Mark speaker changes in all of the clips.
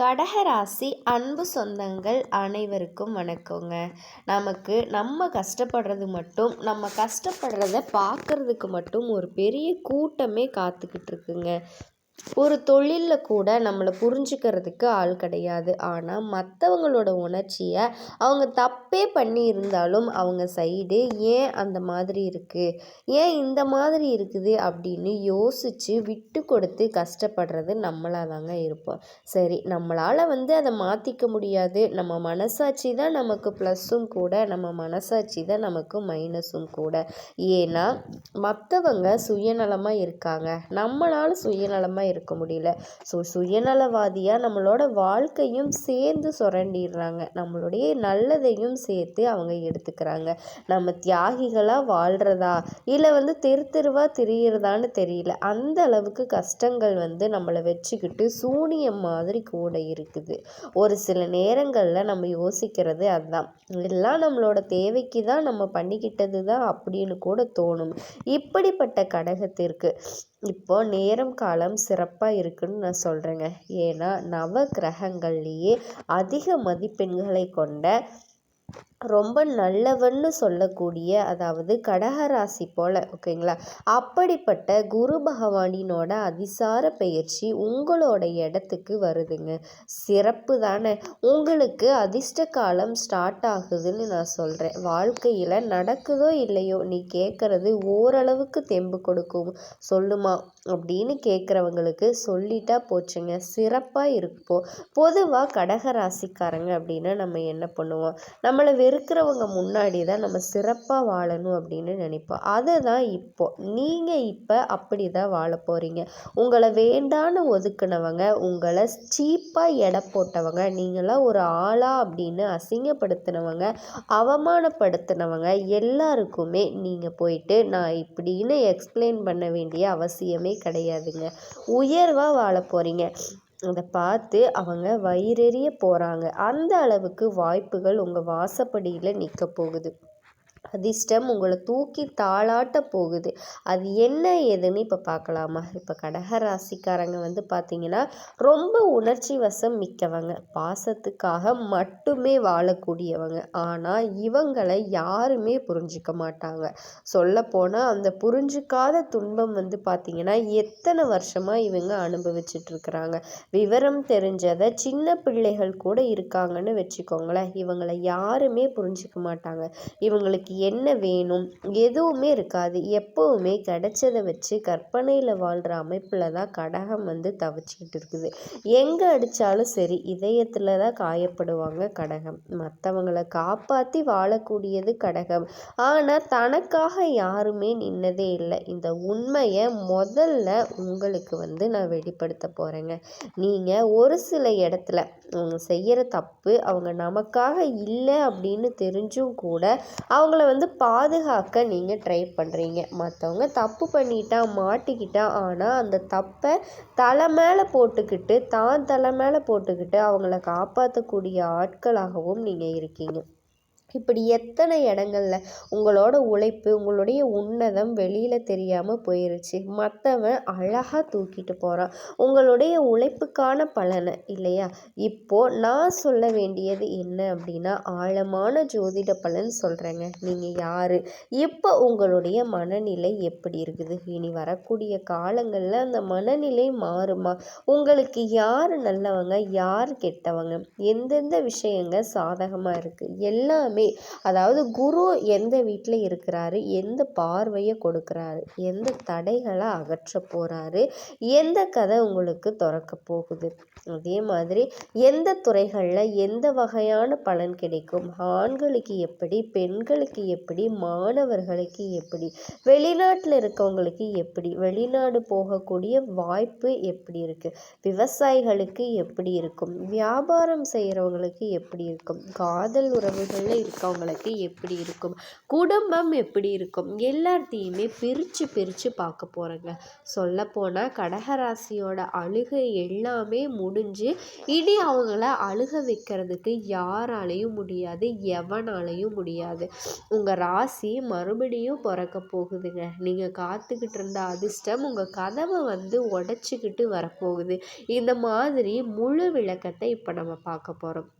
Speaker 1: கடகராசி அன்பு சொந்தங்கள் அனைவருக்கும் வணக்கங்க. நமக்கு நம்ம கஷ்டப்படுறது மட்டும் நம்ம கஷ்டப்படுறத பார்க்கறதுக்கு மட்டும் ஒரு பெரிய கூட்டமே காத்துக்கிட்டு இருக்குங்க. ஒரு தொழிலில் கூட நம்மளை புரிஞ்சுக்கிறதுக்கு ஆள் கிடையாது. ஆனால் மற்றவங்களோட உணர்ச்சியை அவங்க தப்பே பண்ணி இருந்தாலும் அவங்க சைடு ஏன் அந்த மாதிரி இருக்குது ஏன் இந்த மாதிரி இருக்குது அப்படின்னு யோசித்து விட்டு கொடுத்து கஷ்டப்படுறது நம்மளாக தாங்க இருப்போம். சரி நம்மளால் வந்து அதை மாற்றிக்க முடியாது. நம்ம மனசாட்சி தான் நமக்கு ப்ளஸ்ஸும் கூட நம்ம மனசாட்சி தான் நமக்கு மைனஸும் கூட. ஏன்னா மற்றவங்க சுயநலமாக இருக்காங்க. நம்மளால் சுயநலமாக இருக்க முடியல. ஸோ சுயநலவாதியாக நம்மளோட வாழ்க்கையும் சேர்ந்து சுரண்டிடுறாங்க. நம்மளுடைய நல்லதையும் சேர்த்து அவங்க எடுத்துக்கிறாங்க. நம்ம தியாகிகளாக வாழ்கிறதா இல்லை வந்து தெரு தெருவாக திரியிறதான்னு தெரியல. அந்த அளவுக்கு கஷ்டங்கள் வந்து நம்மளை வச்சுக்கிட்டு சூனியம் மாதிரி கூட இருக்குது. ஒரு சில நேரங்களில் நம்ம யோசிக்கிறது அதுதான் எல்லாம் நம்மளோட தேவைக்கு தான் நம்ம பண்ணிக்கிட்டது தான் அப்படின்னு கூட தோணும். இப்படிப்பட்ட கடகத்திற்கு இப்போ நேரம் காலம் சிறப்பாக இருக்குன்னு நான் சொல்கிறேங்க ஏன்னா நவ கிரகங்கள்லேயே அதிக மதிப்பெண்களை கொண்ட ரொம்ப நல்லவன்னு சொல்லக்கூடிய அதாவது கடகராசி போல் ஓகேங்களா? அப்படிப்பட்ட குரு பகவானினோட அதிசார பயிற்சி உங்களோட இடத்துக்கு வருதுங்க. சிறப்பு தானே? உங்களுக்கு அதிர்ஷ்ட காலம் ஸ்டார்ட் ஆகுதுன்னு நான் சொல்கிறேன் வாழ்க்கையில் நடக்குதோ இல்லையோ நீ கேட்குறது ஓரளவுக்கு தெம்பு கொடுக்கும். சொல்லுமா? அப்படின்னு கேட்குறவங்களுக்கு சொல்லிட்டா போச்சுங்க. சிறப்பாக இருப்போம் பொதுவாக கடக ராசிக்காரங்க அப்படின்னா நம்ம என்ன பண்ணுவோம்? நம்மளை இருக்கிறவங்க முன்னாடி தான் நம்ம சிறப்பாக வாழணும் அப்படின்னு நினைப்போம். அதை தான் இப்போ. நீங்கள் இப்போ அப்படி தான் வாழ போகிறீங்க உங்களை வேண்டான்னு ஒதுக்குனவங்க உங்களை சீப்பாக எடை போட்டவங்க நீங்களாம் ஒரு ஆளா அப்படின்னு அசிங்கப்படுத்தினவங்க அவமானப்படுத்தினவங்க எல்லாருக்குமே நீங்கள் போயிட்டு நான் இப்படின்னு எக்ஸ்பிளைன் பண்ண வேண்டிய அவசியமே கிடையாதுங்க. உயர்வாக வாழ போகிறீங்க அதை பார்த்து அவங்க வயிறெறிய போகிறாங்க அந்த அளவுக்கு வாய்ப்புகள் உங்கள் வாசப்படியில் நிற்க போகுது. அதிர்ஷ்டம் உங்களை தூக்கி தாளாட்ட போகுது. அது என்ன ஏதுன்னு இப்போ பார்க்கலாமா இப்போ கடக ராசிக்காரங்க வந்து பார்த்திங்கன்னா ரொம்ப உணர்ச்சி வசம் மிக்கவங்க. பாசத்துக்காக மட்டுமே வாழக்கூடியவங்க. ஆனால் இவங்களை யாருமே புரிஞ்சிக்க மாட்டாங்க. சொல்லப்போனால் அந்த புரிஞ்சிக்காத துன்பம் வந்து பார்த்திங்கன்னா எத்தனை வருஷமாக இவங்க அனுபவிச்சிட்ருக்குறாங்க. விவரம் தெரிஞ்சதை சின்ன பிள்ளைகள் கூட இருக்காங்கன்னு வச்சுக்கோங்களேன். இவங்களை யாருமே புரிஞ்சிக்க மாட்டாங்க. இவங்களுக்கு என்ன வேணும்? எதுவுமே இருக்காது. எப்போவுமே கிடைச்சதை வச்சு கற்பனையில் வாழ்கிற அமைப்பில் தான் கடகம் வந்து தவிச்சிக்கிட்டு இருக்குது. எங்கே அடித்தாலும் சரி இதயத்தில் தான் காயப்படுவாங்க கடகம். மற்றவங்களை காப்பாற்றி வாழக்கூடியது கடகம். ஆனால் தனக்காக யாருமே நின்னதே இல்லை. இந்த உண்மையை முதல்ல உங்களுக்கு வந்து நான் வெளிப்படுத்த போகிறேங்க நீங்கள் ஒரு சில இடத்துல அவங்க செய்கிற தப்பு அவங்க நமக்காக இல்லை அப்படின்னு தெரிஞ்சும் கூட அவங்கள வந்து பாதுகாக்க நீங்கள் ட்ரை பண்ணுறீங்க மற்றவங்க தப்பு பண்ணிட்டா மாட்டிக்கிட்டா ஆனால் அந்த தப்பை தலை மேலே போட்டுக்கிட்டு தான் தலை மேலே போட்டுக்கிட்டு அவங்கள காப்பாற்றக்கூடிய ஆட்களாகவும் நீங்கள் இருக்கீங்க. இப்படி எத்தனை இடங்கள்ல உங்களோட உழைப்பு உங்களுடைய உன்னதம் வெளியில் தெரியாமல் போயிருச்சு. மற்றவன் அழகாக தூக்கிட்டு போகிறான் உங்களுடைய உழைப்புக்கான பலனை இல்லையா? இப்போது நான் சொல்ல வேண்டியது என்ன அப்படின்னா ஆழமான ஜோதிட பலன் சொல்கிறேங்க நீங்கள் யார்? இப்போ உங்களுடைய மனநிலை எப்படி இருக்குது? இனி வரக்கூடிய காலங்களில் அந்த மனநிலை மாறுமா? உங்களுக்கு யார் நல்லவங்க? யார் கெட்டவங்க? எந்தெந்த விஷயங்க சாதகமாக இருக்குது எல்லாமே எல்லாமே. அதாவது குரு எந்த வீட்டில் இருக்கிறாரு எந்த பார்வையை கொடுக்குறாரு எந்த தடைகளை அகற்ற போகிறாரு எந்த கதை உங்களுக்கு திறக்க போகுது? அதே மாதிரி எந்த துறைகளில் எந்த வகையான பலன் கிடைக்கும்? ஆண்களுக்கு எப்படி பெண்களுக்கு எப்படி மாணவர்களுக்கு எப்படி வெளிநாட்டில் இருக்கவங்களுக்கு எப்படி வெளிநாடு போகக்கூடிய வாய்ப்பு எப்படி இருக்குது விவசாயிகளுக்கு எப்படி இருக்கும்? வியாபாரம் செய்கிறவங்களுக்கு எப்படி இருக்கும்? காதல் உறவுகளில் இருக்கவங்களுக்கு எப்படி இருக்கும்? குடும்பம் எப்படி இருக்கும்? எல்லாத்தையுமே பிரித்து பிரித்து பார்க்க போகிறேங்க சொல்லப்போனால் கடகராசியோட அழுகை எல்லாமே முடி முடிஞ்சு இனி அவங்கள அழுக வைக்கிறதுக்கு யாராலையும் முடியாது எவனாலையும் முடியாது. உங்கள் ராசி மறுபடியும் பிறக்க போகுதுங்க. நீங்கள் காத்துக்கிட்டு இருந்த அதிர்ஷ்டம் உங்கள் கதவை வந்து உடச்சிக்கிட்டு வரப்போகுது. இந்த மாதிரி முழு விளக்கத்தை இப்போ நம்ம பார்க்க போகிறோம்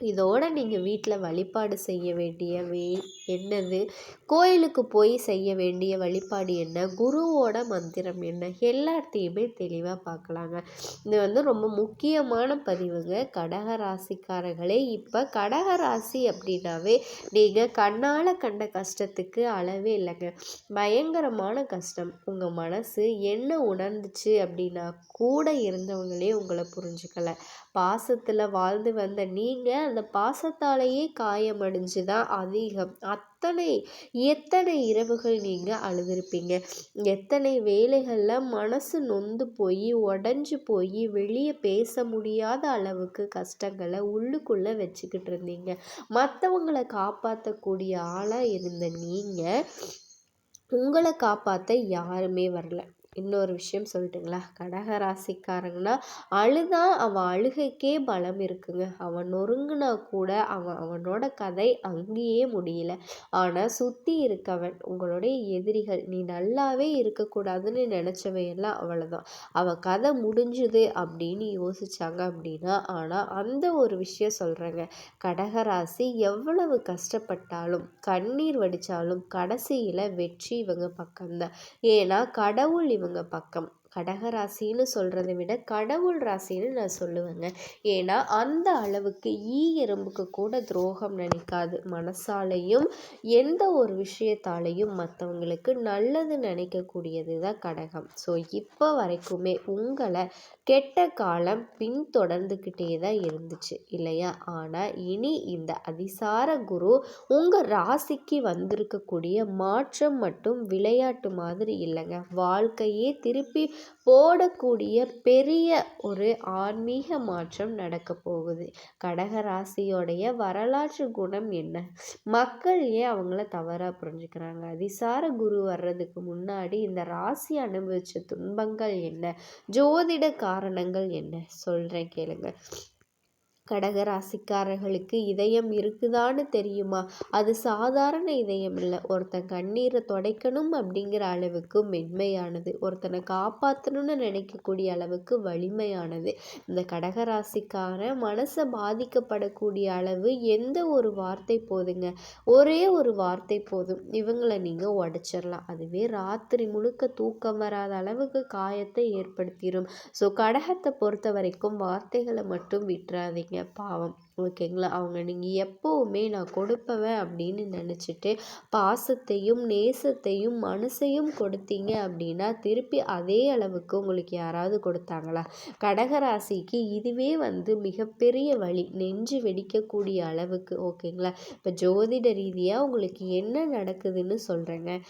Speaker 1: இதோட நீங்கள் வீட்டில் வழிபாடு செய்ய வேண்டிய வே என்னது? கோயிலுக்கு போய் செய்ய வேண்டிய வழிபாடு என்ன? குருவோட மந்திரம் என்ன? எல்லாத்தையுமே தெளிவாக பார்க்கலாங்க இது வந்து ரொம்ப முக்கியமான பதிவுங்க. கடக ராசிக்காரர்களே இப்போ கடக ராசி அப்படின்னாவே நீங்கள் கண்ணால் கண்ட கஷ்டத்துக்கு அளவே இல்லைங்க. பயங்கரமான கஷ்டம். உங்கள் மனசு என்ன உணர்ந்துச்சு அப்படின்னா கூட இருந்தவங்களே உங்களை புரிஞ்சுக்கலை. பாசத்தில் வாழ்ந்து வந்த நீங்கள் அந்த பாசத்தாலேயே காயமடைஞ்சு தான் அதிகம். அத்தனை எத்தனை இரவுகள் நீங்கள் அழுதுருப்பீங்க? எத்தனை வேலைகளில் மனசு நொந்து போய் உடஞ்சி போய் வெளியே பேச முடியாத அளவுக்கு கஷ்டங்களை உள்ளுக்குள்ளே வச்சுக்கிட்டு இருந்தீங்க மற்றவங்களை காப்பாற்றக்கூடிய ஆளாக இருந்த நீங்கள் உங்களை காப்பாற்ற யாருமே வரல. இன்னொரு விஷயம் சொல்லட்டுங்களா? கடக ராசிக்காரங்கன்னா அழுதா அவன் அழுகைக்கே பலம் இருக்குங்க. அவன் நொறுங்குனா கூட அவன் அவனோட கதை அங்கேயே முடியல. ஆனால் சுற்றி இருக்கவன் உங்களுடைய எதிரிகள் நீ நல்லாவே இருக்கக்கூடாதுன்னு நினச்சவையெல்லாம் அவ்வளோதான் அவன் கதை முடிஞ்சுது அப்படின்னு யோசிச்சாங்க அப்படின்னா ஆனால் அந்த ஒரு விஷயம் சொல்கிறேங்க கடகராசி எவ்வளவு கஷ்டப்பட்டாலும் கண்ணீர் வடித்தாலும் கடைசியில் வெற்றி இவங்க பக்கம்தான். ஏன்னா கடவுள் இவங்க பக்கம். கடகராசின்னு சொல்கிறத விட கடவுள் ராசின்னு நான் சொல்லுவேங்க. ஏன்னா அந்த அளவுக்கு ஈ எறும்புக்கு கூட துரோகம் நினைக்காது. மனசாலையும் எந்த ஒரு விஷயத்தாலையும் மற்றவங்களுக்கு நல்லது நினைக்கக்கூடியது தான் கடகம். ஸோ இப்போ வரைக்குமே உங்களை கெட்ட காலம் பின்தொடர்ந்துக்கிட்டே தான் இருந்துச்சு இல்லையா? ஆனால் இனி இந்த அதிசார குரு உங்கள் ராசிக்கு வந்திருக்கக்கூடிய மாற்றம் மட்டும் விளையாட்டு மாதிரி இல்லைங்க. வாழ்க்கையே திருப்பி போடக்கூடிய பெரிய ஒரு ஆன்மீக மாற்றம் நடக்க போகுது. கடக ராசியோடைய வரலாற்று குணம் என்ன? மக்கள் ஏன் அவங்கள தவறாக புரிஞ்சுக்கிறாங்க? அதிசார குரு வர்றதுக்கு முன்னாடி இந்த ராசி அனுபவித்த துன்பங்கள் என்ன? ஜோதிட கா காரணங்கள் என்ன? சொல்கிறேன் கேளுங்கள் கடக ராசிக்காரர்களுக்கு இதயம் இருக்குதான்னு தெரியுமா? அது சாதாரண இதயம் இல்லை ஒருத்தன் கண்ணீரை தொடைக்கணும் அப்படிங்கிற அளவுக்கு மென்மையானது. ஒருத்தனை காப்பாற்றணும்னு நினைக்கக்கூடிய அளவுக்கு வலிமையானது. இந்த கடக ராசிக்காரன் மனசை பாதிக்கப்படக்கூடிய அளவு எந்த ஒரு வார்த்தை போதுங்க? ஒரே ஒரு வார்த்தை போதும். இவங்களை நீங்கள் உடச்சிடலாம் அதுவே ராத்திரி முழுக்க தூக்கம் வராத அளவுக்கு காயத்தை ஏற்படுத்திடும் ஸோ கடகத்தை பொறுத்த வரைக்கும் வார்த்தைகளை மட்டும் விட்டுறாதீங்க. பாவம். ஓகேங்களா? அவங்க நீங்கள் எப்போவுமே நான் கொடுப்பவன் அப்படின்னு நினச்சிட்டு பாசத்தையும் நேசத்தையும் மனசையும் கொடுத்தீங்க அப்படின்னா திருப்பி அதே அளவுக்கு உங்களுக்கு யாராவது கொடுத்தாங்களா? கடகராசிக்கு இதுவே வந்து மிகப்பெரிய வழி. நெஞ்சு வெடிக்கக்கூடிய அளவுக்கு. ஓகேங்களா? இப்போ ஜோதிட ரீதியாக உங்களுக்கு என்ன நடக்குதுன்னு சொல்கிறேங்க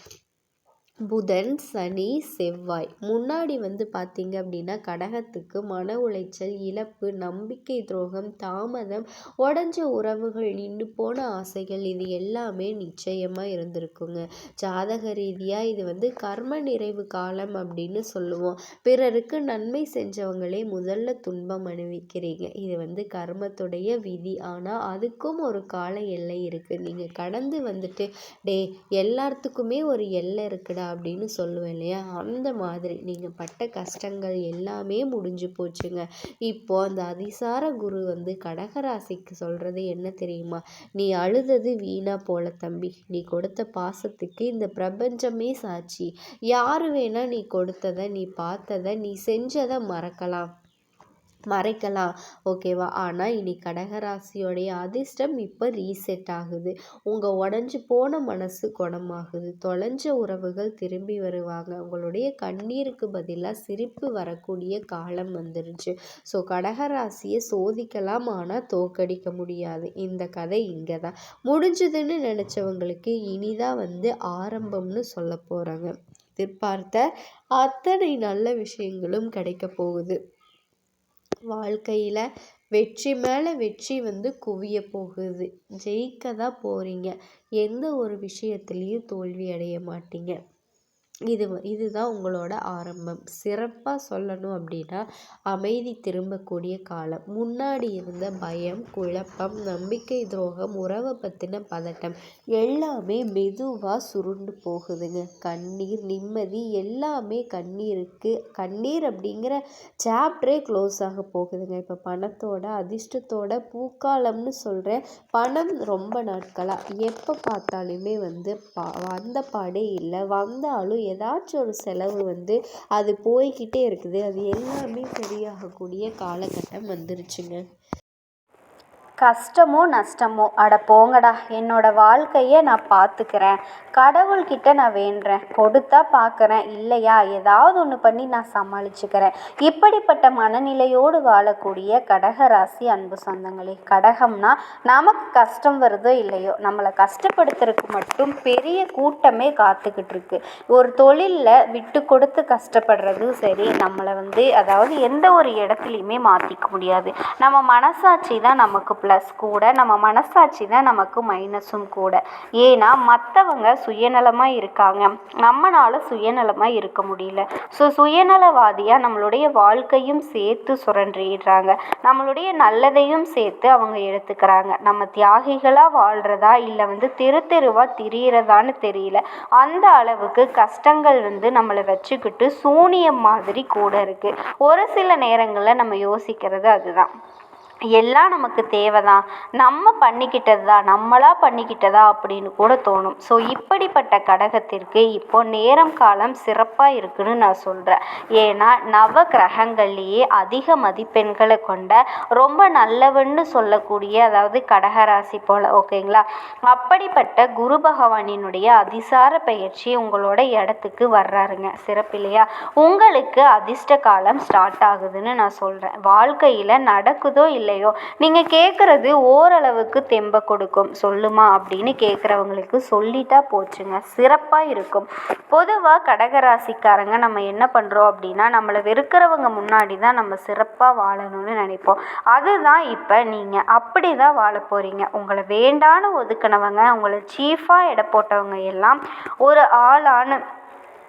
Speaker 1: புதன் சனி செவ்வாய். முன்னாடி வந்து பார்த்திங்க அப்படின்னா கடகத்துக்கு மன உளைச்சல் இழப்பு நம்பிக்கை துரோகம் தாமதம் உடஞ்ச உறவுகள் நின்று போன ஆசைகள் இது எல்லாமே நிச்சயமாக இருந்திருக்குங்க. ஜாதக ரீதியாக இது வந்து கர்ம நிறைவு காலம் அப்படின்னு சொல்லுவோம். பிறருக்கு நன்மை செஞ்சவங்களே முதல்ல துன்பம் அனுபவிக்கிறீங்க. இது வந்து கர்மத்துடைய விதி. ஆனால் அதுக்கும் ஒரு கால எல்லை இருக்குது நீங்கள் கடந்து வந்துட்டு டே எல்லாத்துக்குமே ஒரு எல்லை இருக்குடா அப்படின்னு சொல்லுவேன் இல்லையா? அந்த மாதிரி நீங்கள் பட்ட கஷ்டங்கள் எல்லாமே முடிஞ்சு போச்சுங்க. இப்போது அந்த அதிசார குரு வந்து கடகராசிக்கு சொல்கிறது என்ன தெரியுமா? நீ அழுதது வீணா போல தம்பி. நீ கொடுத்த பாசத்துக்கு இந்த பிரபஞ்சமே சாட்சி. யார் வேணால் நீ கொடுத்ததை நீ பார்த்ததை நீ செஞ்சதை மறக்கலாம். மறைக்கலாம். ஓகேவா? ஆனால் இனி கடகராசியோடைய அதிர்ஷ்டம் இப்போ ரீசெட் ஆகுது. உங்கள் உடஞ்சி போன மனசு குணமாகுது. தொலைஞ்ச உறவுகள் திரும்பி வருவாங்க. உங்களுடைய கண்ணீருக்கு பதிலாக சிரிப்பு வரக்கூடிய காலம் வந்துருச்சு. ஸோ கடகராசியை சோதிக்கலாம். ஆனால் தோக்கடிக்க முடியாது. இந்த கதை இங்கே தான் முடிஞ்சதுன்னு நினச்சவங்களுக்கு இனிதான் வந்து ஆரம்பம்னு சொல்ல போகிறாங்க எதிர்பார்த்த அத்தனை நல்ல விஷயங்களும் கிடைக்க போகுது. வாழ்க்கையில் வெற்றி மேலே வெற்றி வந்து குவிய போகுது. ஜெயிக்க தான் போகிறீங்க எந்த ஒரு விஷயத்துலையும் தோல்வி அடைய மாட்டீங்க. இது இதுதான் உங்களோட ஆரம்பம். சிறப்பாக சொல்லணும் அப்படின்னா அமைதி திரும்பக்கூடிய காலம். முன்னாடி இருந்த பயம் குழப்பம் நம்பிக்கை துரோகம் உறவை பற்றின பதட்டம் எல்லாமே மெதுவாக சுருண்டு போகுதுங்க. கண்ணீர் நிம்மதி எல்லாமே கண்ணீருக்கு கண்ணீர் அப்படிங்கிற சாப்டரே க்ளோஸ் ஆக போகுதுங்க. இப்போ பணத்தோட அதிர்ஷ்டத்தோட பூக்காலம்னு சொல்கிறேன் பணம் ரொம்ப நாட்களாக எப்போ பார்த்தாலுமே வந்து பா வந்த பாடே இல்லை. வந்தாலும் ஏதாச்சும் ஒரு செலவு வந்து அது போய்க்கிட்டே இருக்குது. அது எல்லாமே சரியாகக்கூடிய காலகட்டம் வந்துருச்சுங்க.
Speaker 2: கஷ்டமோ நஷ்டமோ அட போங்கடா என்னோட வாழ்க்கையை நான் பார்த்துக்கிறேன். கடவுள்கிட்ட நான் வேண்டுறேன். கொடுத்தா பார்க்குறேன். இல்லையா? ஏதாவது ஒன்று பண்ணி நான் சமாளிச்சுக்கிறேன். இப்படிப்பட்ட மனநிலையோடு வாழக்கூடிய கடகராசி அன்பு சொந்தங்களே கடகம்னா நமக்கு கஷ்டம் வருதோ இல்லையோ நம்மளை கஷ்டப்படுத்துறதுக்கு மட்டும் பெரிய கூட்டமே காத்துக்கிட்டு இருக்கு. ஒரு தொழிலில் விட்டு கொடுத்து கஷ்டப்படுறதும் சரி நம்மளை வந்து அதாவது எந்த ஒரு இடத்துலையுமே மாற்றிக்க முடியாது. நம்ம மனசாட்சி தான் நமக்கு ப்ளஸ் கூட நம்ம மனசாட்சி தான் நமக்கு மைனஸும் கூட. ஏன்னா மற்றவங்க சுயநலமாக இருக்காங்க. நம்மளால சுயநலமாக இருக்க முடியல. ஸோ சுயநலவாதியாக நம்மளுடைய வாழ்க்கையும் சேர்த்து சுரண்டிடுறாங்க. நம்மளுடைய நல்லதையும் சேர்த்து அவங்க எடுத்துக்கிறாங்க. நம்ம தியாகிகளாக வாழ்கிறதா இல்லை வந்து தெரு தெருவாக திரியிறதான்னு தெரியல. அந்த அளவுக்கு கஷ்டங்கள் வந்து நம்மளை வச்சுக்கிட்டு சூனியம் மாதிரி கூட இருக்குது ஒரு சில நேரங்களில் நம்ம யோசிக்கிறது அதுதான். எல்லாம் நமக்கு தேவை தான் நம்ம பண்ணிக்கிட்டது தான் நம்மளாக பண்ணிக்கிட்டதா அப்படின்னு கூட தோணும். ஸோ இப்படிப்பட்ட கடகத்திற்கு இப்போ நேரம் காலம் சிறப்பாக இருக்குன்னு நான் சொல்கிறேன் ஏன்னா நவ கிரகங்கள்லேயே அதிக மதிப்பெண்களை கொண்ட ரொம்ப நல்லவன்னு சொல்லக்கூடிய அதாவது கடகராசி போல் ஓகேங்களா? அப்படிப்பட்ட குரு பகவானினுடைய அதிசார பயிற்சி உங்களோட இடத்துக்கு வர்றாருங்க. சிறப்பு இல்லையா உங்களுக்கு அதிர்ஷ்ட காலம் ஸ்டார்ட் ஆகுதுன்னு நான் சொல்கிறேன் வாழ்க்கையில் நடக்குதோ இல்லை இல்லையோ? நீங்கள் கேட்குறது ஓரளவுக்கு தெம்பை கொடுக்கும். சொல்லுமா? அப்படின்னு கேட்குறவங்களுக்கு சொல்லிட்டா போச்சுங்க. சிறப்பாக இருக்கும். பொதுவாக கடகராசிக்காரங்க நம்ம என்ன பண்ணுறோம் அப்படின்னா நம்மளை வெறுக்கிறவங்க முன்னாடி தான் நம்ம சிறப்பாக வாழணும்னு நினைப்போம். அதுதான் இப்போ நீங்கள் அப்படி தான் வாழ போகிறீங்க உங்களை வேண்டான்னு ஒதுக்கினவங்க உங்களை சீஃபாக எடை போட்டவங்க எல்லாம் ஒரு ஆளான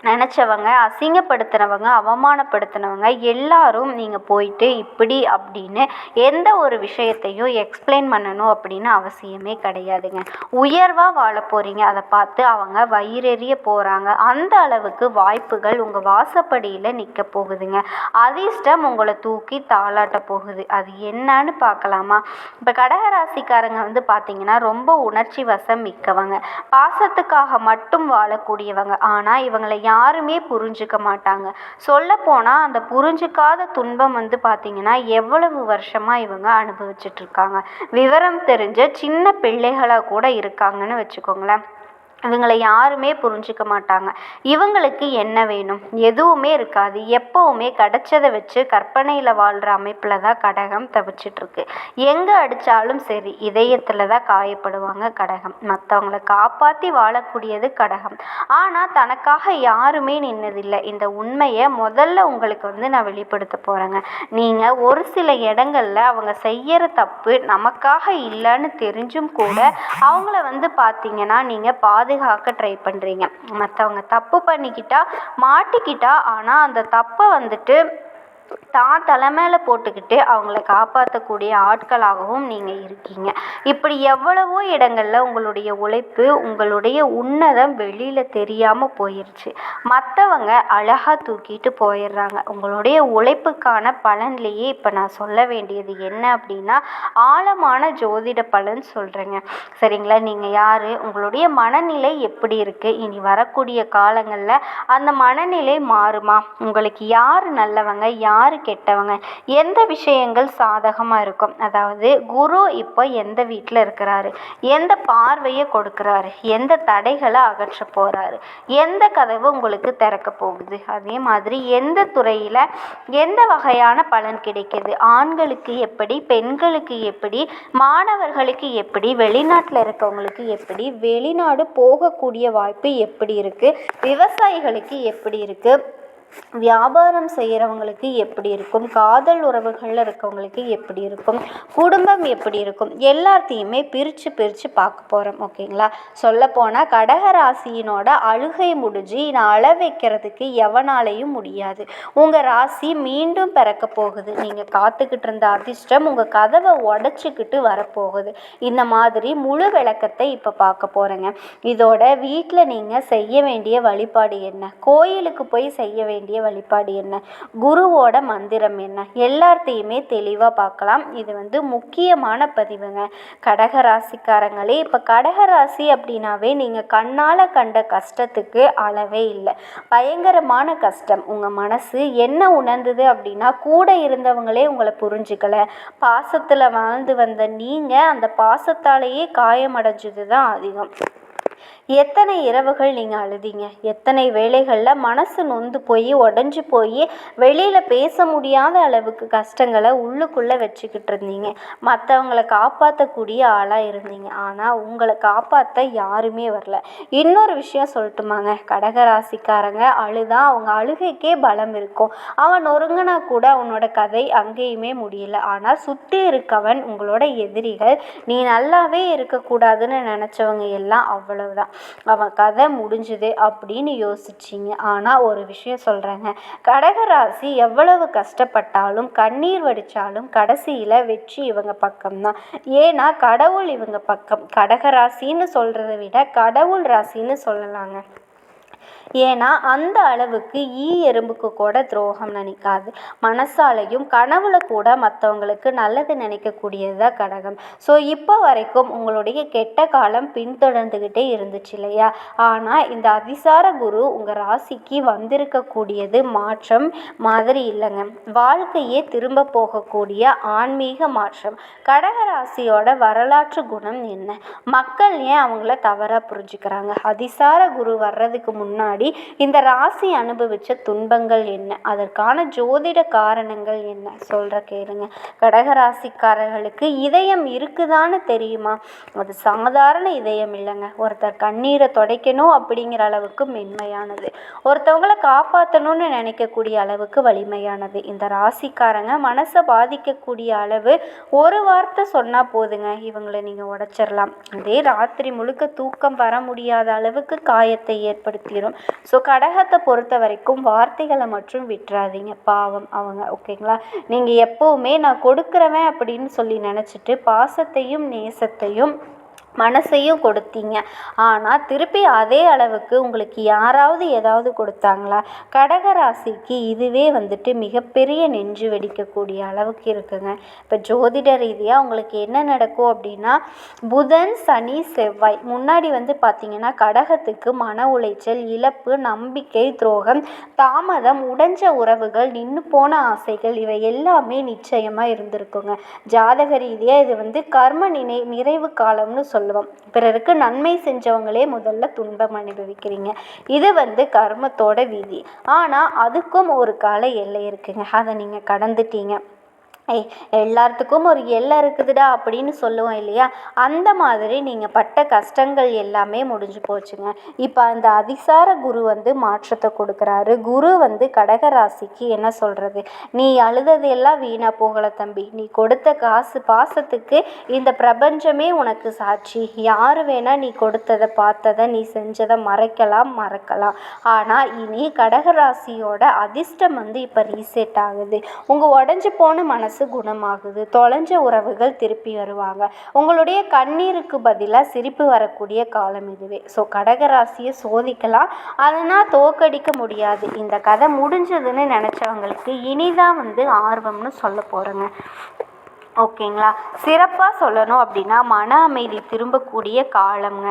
Speaker 2: நினச்சவங்க அசிங்கப்படுத்தினவங்க அவமானப்படுத்தினவங்க எல்லாரும் நீங்கள் போயிட்டு இப்படி அப்படின்னு எந்த ஒரு விஷயத்தையும் எக்ஸ்பிளைன் பண்ணணும் அப்படின்னு அவசியமே கிடையாதுங்க. உயர்வாக வாழ போகிறீங்க அதை பார்த்து அவங்க வயிறெறிய போகிறாங்க அந்த அளவுக்கு வாய்ப்புகள் உங்கள் வாசப்படியில் நிற்க போகுதுங்க. அதிர்ஷ்டம் உங்களை தூக்கி தாளாட்ட போகுது. அது என்னன்னு பார்க்கலாமா? இப்போ கடகராசிக்காரங்க வந்து பார்த்தீங்கன்னா ரொம்ப உணர்ச்சி வசம் மிக்கவங்க. பாசத்துக்காக மட்டும் வாழக்கூடியவங்க. ஆனால் இவங்களை யாருமே புரிஞ்சுக்க மாட்டாங்க. சொல்லப்போனால் அந்த புரிஞ்சுக்காத துன்பம் வந்து பார்த்திங்கன்னா எவ்வளவு வருஷமாக இவங்க அனுபவிச்சிட்ருக்காங்க விவரம் தெரிஞ்ச சின்ன பிள்ளைகளாக கூட இருக்காங்கன்னு வச்சுக்கோங்களேன். இவங்களை யாருமே புரிஞ்சிக்க மாட்டாங்க. இவங்களுக்கு என்ன வேணும்? எதுவுமே இருக்காது. எப்போவுமே கிடைச்சதை வச்சு கற்பனையில் வாழ்கிற அமைப்பில் தான் கடகம் தவிச்சிட்ருக்கு. எங்கே அடித்தாலும் சரி இதயத்தில் தான் காயப்படுவாங்க கடகம். மற்றவங்கள காப்பாற்றி வாழக்கூடியது கடகம். ஆனால் தனக்காக யாருமே நின்னதில்லை. இந்த உண்மையை முதல்ல உங்களுக்கு வந்து நான் வெளிப்படுத்த போகிறேங்க நீங்கள் ஒரு சில இடங்களில் அவங்க செய்கிற தப்பு நமக்காக இல்லைன்னு தெரிஞ்சும் கூட அவங்கள வந்து பார்த்தீங்கன்னா நீங்கள் பாதி பாதுகாக்க ட்ரை பண்ணுறீங்க மற்றவங்க தப்பு பண்ணிக்கிட்டால் மாட்டிக்கிட்டா ஆனால் அந்த தப்பை வந்துட்டு தான் தலை மேலே போட்டுக்கிட்டு அவங்கள காப்பாற்றக்கூடிய ஆட்களாகவும் நீங்கள் இருக்கீங்க. இப்படி எவ்வளவோ இடங்களில் உங்களுடைய உழைப்பு உங்களுடைய உன்னதம் வெளியில் தெரியாமல் போயிடுச்சு மற்றவங்க அழகாக தூக்கிட்டு போயிடுறாங்க. உங்களுடைய உழைப்புக்கான பலன்லேயே இப்போ நான் சொல்ல வேண்டியது என்ன அப்படின்னா ஆழமான ஜோதிட பலன் சொல்கிறேங்க சரிங்களா? நீங்கள் யார்? உங்களுடைய மனநிலை எப்படி இருக்குது இனி வரக்கூடிய காலங்களில் அந்த மனநிலை மாறுமா? உங்களுக்கு யார் நல்லவங்க? யார் யார் கெட்டவங்க? எந்த விஷயங்கள் சாதகமாக இருக்கும்? அதாவது குரு இப்போ எந்த வீட்டில் இருக்கிறாரு? எந்த பார்வையை கொடுக்குறாரு? எந்த தடைகளை அகற்ற போகிறாரு எந்த கதவு உங்களுக்கு திறக்க போகுது? அதே மாதிரி எந்த துறையில் எந்த வகையான பலன் கிடைக்கிது? ஆண்களுக்கு எப்படி பெண்களுக்கு எப்படி மாணவர்களுக்கு எப்படி வெளிநாட்டில் இருக்கவங்களுக்கு எப்படி வெளிநாடு போகக்கூடிய வாய்ப்பு எப்படி இருக்குது விவசாயிகளுக்கு எப்படி இருக்குது வியாபாரம் செய்கிறவங்களுக்கு எப்படி இருக்கும்? காதல் உறவுகளில் இருக்கவங்களுக்கு எப்படி இருக்கும்? குடும்பம் எப்படி இருக்கும்? எல்லாத்தையுமே பிரித்து பிரித்து பார்க்க போகிறோம் ஓகேங்களா? சொல்லப்போனால் கடக ராசியினோட அழுகை முடிஞ்சு நான் அழ வைக்கிறதுக்கு எவனாலையும் முடியாது. உங்கள் ராசி மீண்டும் பிறக்க போகுது. நீங்கள் காத்துக்கிட்டு இருந்த அதிர்ஷ்டம் உங்கள் கதவை உடச்சிக்கிட்டு வரப்போகுது. இந்த மாதிரி முழு விளக்கத்தை இப்போ பார்க்க போகிறேங்க இதோட வீட்டில் நீங்கள் செய்ய வேண்டிய வழிபாடு என்ன? கோயிலுக்கு போய் செய்ய வேண்டிய வழிபாடு என்ன? குருவோட மந்திரம் என்ன? எல்லாத்தையுமே தெளிவாக பார்க்கலாம். இது வந்து முக்கியமான பதிவுங்க. கடக ராசிக்காரங்களே இப்போ கடக ராசி அப்படின்னாவே நீங்கள் கண்ணால் கண்ட கஷ்டத்துக்கு அளவே இல்லை. பயங்கரமான கஷ்டம். உங்கள் மனசு என்ன உணர்ந்தது அப்படின்னா கூட இருந்தவங்களே உங்களை புரிஞ்சுக்கல. பாசத்தில் வாழ்ந்து வந்த நீங்கள் அந்த பாசத்தாலேயே காயமடைஞ்சது தான் அதிகம். எத்தனை இரவுகள் நீங்கள் அழுதீங்க? எத்தனை வேலைகளில் மனசு நொந்து போய் உடஞ்சி போய் வெளியில் பேச முடியாத அளவுக்கு கஷ்டங்களை உள்ளுக்குள்ளே வச்சுக்கிட்டு இருந்தீங்க. மற்றவங்களை காப்பாற்றக்கூடிய ஆளாக இருந்தீங்க. ஆனால் உங்களை காப்பாற்ற யாருமே வரல. இன்னொரு விஷயம் சொல்லட்டுமாங்க. கடகராசிக்காரங்க அழுதா அவங்க அழுகைக்கே பலம் இருக்கும். அவன் ஒருங்கினா கூட அவனோட கதை அங்கேயுமே முடியல. ஆனால் சுற்றி இருக்கவன் உங்களோட எதிரிகள். நீ நல்லாவே இருக்கக்கூடாதுன்னு நினச்சவங்க எல்லாம் அவ்வளவுதான். அவன் கதை முடிஞ்சுது அப்படின்னு யோசிச்சிங்க. ஆனால் ஒரு விஷயம் சொல்கிறேங்க கடகராசி எவ்வளவு கஷ்டப்பட்டாலும் கண்ணீர் வடித்தாலும் கடைசியில் வெற்றி இவங்க பக்கம்தான். ஏன்னா கடவுள் இவங்க பக்கம். கடகராசின்னு சொல்கிறத விட கடவுள் ராசின்னு சொல்லலாங்க. ஏன்னா அந்த அளவுக்கு ஈ எறும்புக்கு கூட துரோகம் நினைக்காது மனசாலையும் கனவுல கூட மற்றவங்களுக்கு நல்லது நினைக்கக்கூடியது தான் கடகம். ஸோ இப்போ வரைக்கும் உங்களுடைய கெட்ட காலம் பின்தொடர்ந்துக்கிட்டே இருந்துச்சு இல்லையா? ஆனால் இந்த அதிசார குரு உங்கள் ராசிக்கு வந்திருக்கக்கூடியது மாற்றம் மாதிரி இல்லைங்க. வாழ்க்கையே திரும்ப போகக்கூடிய ஆன்மீக மாற்றம். கடக ராசியோட வரலாற்று குணம் என்ன? மக்கள் ஏன் அவங்கள தவறாக புரிஞ்சுக்கிறாங்க? அதிசார குரு வர்றதுக்கு முன்னாடி முன்னாடி இந்த ராசி அனுபவித்த துன்பங்கள் என்ன? அதற்கான ஜோதிட காரணங்கள் என்ன? சொல்கிற கேளுங்க. கடகராசிக்காரர்களுக்கு இதயம் இருக்குதான்னு தெரியுமா? அது சாதாரண இதயம் இல்லைங்க. ஒருத்தர் கண்ணீரை துடைக்கணும் அப்படிங்கிற அளவுக்கு மென்மையானது. ஒருத்தவங்களை காப்பாற்றணும்னு நினைக்கக்கூடிய அளவுக்கு வலிமையானது. இந்த ராசிக்காரங்க மனசை பாதிக்கக்கூடிய அளவு ஒரு வார்த்தை சொன்னால் போதுங்க. இவங்களை நீங்கள் உடச்சிடலாம் அதே ராத்திரி முழுக்க தூக்கம் வர முடியாத அளவுக்கு காயத்தை ஏற்படுத்திடும் ஸோ கடகத்தை பொறுத்த வரைக்கும் வார்த்தைகளை மட்டும் விட்டுறாதீங்க. பாவம் அவங்க ஓகேங்களா நீங்கள் எப்போவுமே நான் கொடுக்குறவன் அப்படின்னு சொல்லி நினச்சிட்டு பாசத்தையும் நேசத்தையும் மனசையும் கொடுத்தீங்க. ஆனால் திருப்பி அதே அளவுக்கு உங்களுக்கு யாராவது ஏதாவது கொடுத்தாங்களா? கடகராசிக்கு இதுவே வந்துட்டு மிகப்பெரிய நெஞ்சு வெடிக்கக்கூடிய அளவுக்கு இருக்குங்க. இப்போ ஜோதிட ரீதியாக உங்களுக்கு என்ன நடக்கும் அப்படின்னா புதன் சனி செவ்வாய். முன்னாடி வந்து பார்த்தீங்கன்னா கடகத்துக்கு மன உளைச்சல் இழப்பு நம்பிக்கை துரோகம் தாமதம் உடைஞ்ச உறவுகள் நின்று போன ஆசைகள் இவை எல்லாமே நிச்சயமாக இருந்திருக்குங்க. ஜாதக ரீதியாக இது வந்து கர்ம நினை நிறைவு காலம்னு சொல்லுவாங்க சொல்லுவோம். பிறருக்கு நன்மை செஞ்சவங்களே முதல்ல துன்பம் அனுபவிக்கிறீங்க. இது வந்து கர்மத்தோட விதி. ஆனால் அதுக்கும் ஒரு கால எல்லை இருக்குங்க. அதை நீங்கள் கடந்துட்டீங்க. ஏய் எல்லாத்துக்கும் ஒரு எல்லை இருக்குதுடா அப்படின்னு சொல்லுவோம் இல்லையா? அந்த மாதிரி நீங்கள் பட்ட கஷ்டங்கள் எல்லாமே முடிஞ்சு போச்சுங்க. இப்போ அந்த அதிசார குரு வந்து மாற்றத்தை கொடுக்குறாரு. குரு வந்து கடகராசிக்கு என்ன சொல்கிறது நீ அழுதது எல்லாம் வீணாக போகலை தம்பி. நீ கொடுத்த காசு பாசத்துக்கு இந்த பிரபஞ்சமே உனக்கு சாட்சி. யார் வேணால் நீ கொடுத்ததை பார்த்ததை நீ செஞ்சதை மறைக்கலாம் மறக்கலாம். ஆனால் இனி கடகராசியோட அதிர்ஷ்டம் வந்து இப்போ ரீசெட் ஆகுது. உங்கள் உடஞ்சி போன மனசு மனசு குணமாகுது. தொலைஞ்ச உறவுகள் திருப்பி வருவாங்க. உங்களுடைய கண்ணீருக்கு பதிலாக சிரிப்பு வரக்கூடிய காலம் இதுவே. ஸோ கடகராசியை சோதிக்கலாம். அதனால் தோக்கடிக்க முடியாது. இந்த கதை முடிஞ்சதுன்னு நினச்சவங்களுக்கு இனிதான் வந்து ஆர்வம்னு சொல்ல போகிறேங்க ஓகேங்களா? சிறப்பாக சொல்லணும் அப்படின்னா மன அமைதி திரும்பக்கூடிய காலம்ங்க.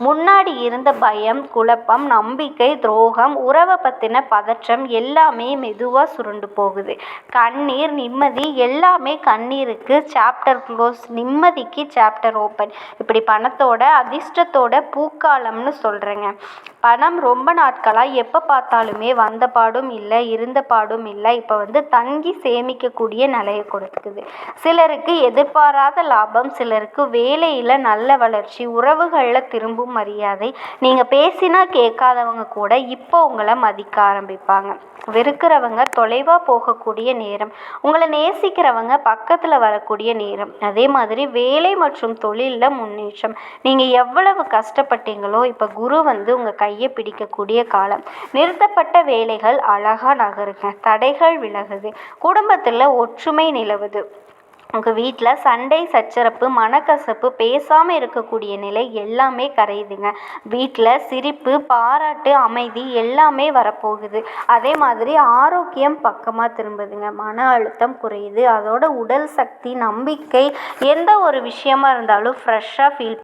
Speaker 2: முன்னாடி இருந்த பயம் குழப்பம் நம்பிக்கை துரோகம் உறவை பற்றின பதற்றம் எல்லாமே மெதுவாக சுருண்டு போகுது. கண்ணீர் நிம்மதி எல்லாமே கண்ணீருக்கு சாப்டர் க்ளோஸ் நிம்மதிக்கு சாப்டர் ஓப்பன் இப்படி பணத்தோட அதிர்ஷ்டத்தோட பூக்காலம்னு சொல்கிறேங்க பணம் ரொம்ப நாட்களாக எப்போ பார்த்தாலுமே வந்த பாடும் இல்லை இருந்த பாடும் இல்லை. இப்போ வந்து தங்கி சேமிக்கக்கூடிய நிலையை கொடுக்குது. சிலருக்கு எதிர்பாராத லாபம் சிலருக்கு வேலையில் நல்ல வளர்ச்சி உறவுகளில் திரும்ப திரும்பும் மரியாதை. நீங்கள் பேசினா கேட்காதவங்க கூட இப்போ உங்களை மதிக்க ஆரம்பிப்பாங்க. வெறுக்கிறவங்க தொலைவாக போகக்கூடிய நேரம். உங்களை நேசிக்கிறவங்க பக்கத்தில் வரக்கூடிய நேரம். அதே மாதிரி வேலை மற்றும் தொழிலில் முன்னேற்றம். நீங்கள் எவ்வளவு கஷ்டப்பட்டீங்களோ இப்போ குரு வந்து உங்கள் கையை பிடிக்கக்கூடிய காலம். நிறுத்தப்பட்ட வேலைகள் அழகாக நகருங்க. தடைகள் விலகுது. குடும்பத்தில் ஒற்றுமை நிலவுது. உங்கள் வீட்டில் சண்டை சச்சரப்பு மனக்கசப்பு பேசாமல் இருக்கக்கூடிய நிலை எல்லாமே கரையுதுங்க. வீட்டில் சிரிப்பு பாராட்டு அமைதி எல்லாமே வரப்போகுது. அதே மாதிரி ஆரோக்கியம் பக்கமாக திரும்புதுங்க. மன அழுத்தம் குறையுது. அதோட உடல் சக்தி நம்பிக்கை எந்த ஒரு விஷயமா இருந்தாலும் ஃப்ரெஷ்ஷாக ஃபீல்